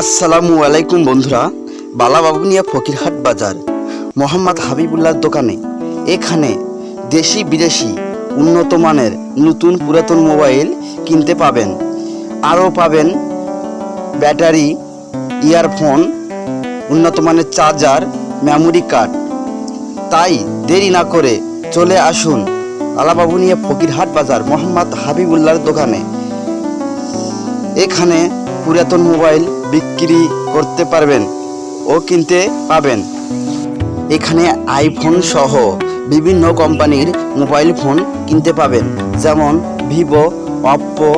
আসসালামু আলাইকুম বন্ধুরা, বালাবাবুনিয়া ফকিরহাট বাজার, মোহাম্মদ হাবিবুল্লাহর দোকানে। এখানে দেশি বিদেশি উন্নত মানের নতুন পুরাতন মোবাইল কিনতে পাবেন। আরও পাবেন ব্যাটারি, ইয়ারফোন, উন্নত মানের চার্জার, মেমোরি কার্ড। তাই দেরি না করে চলে আসুন আলাবাবুনিয়া ফকিরহাট বাজার, মোহাম্মদ হাবিবুল্লাহর দোকানে। এখানে পুরাতন মোবাইল বিক্রি করতে পারবেন ও কিনতে পাবেন। এখানে আইফোন সহ বিভিন্ন কোম্পানির মোবাইল ফোন কিনতে পাবেন, যেমন ভিভো অপ্পো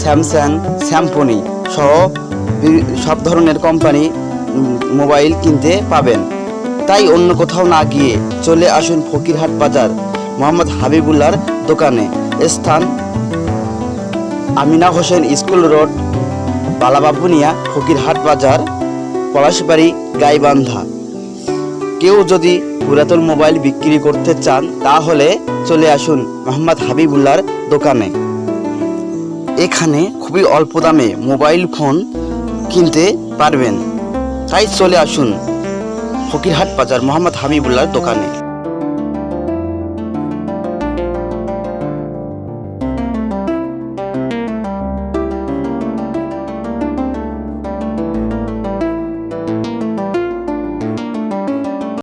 স্যামসাং স্যামসনি সহ সব ধরনের কোম্পানি মোবাইল কিনতে পাবেন। তাই অন্য কোথাও না গিয়ে চলে আসুন ফকিরহাট বাজার, মোহাম্মদ হাবিবুল্লার দোকানে। স্থান আমিনা হোসেন স্কুল রোড বালাবাবুনিয়া ফকিরহাট বাজার, পলাশবাড়ি, গাইবান্ধা। কেউ যদি পুরাতন মোবাইল বিক্রি করতে চান, তাহলে চলে আসুন মোহাম্মদ হাবিবুল্লাহর দোকানে। এখানে খুবই অল্প দামে মোবাইল ফোন কিনতে পারবেন। তাই চলে আসুন ফকিরহাট বাজার মোহাম্মদ হাবিবুল্লাহর দোকানে।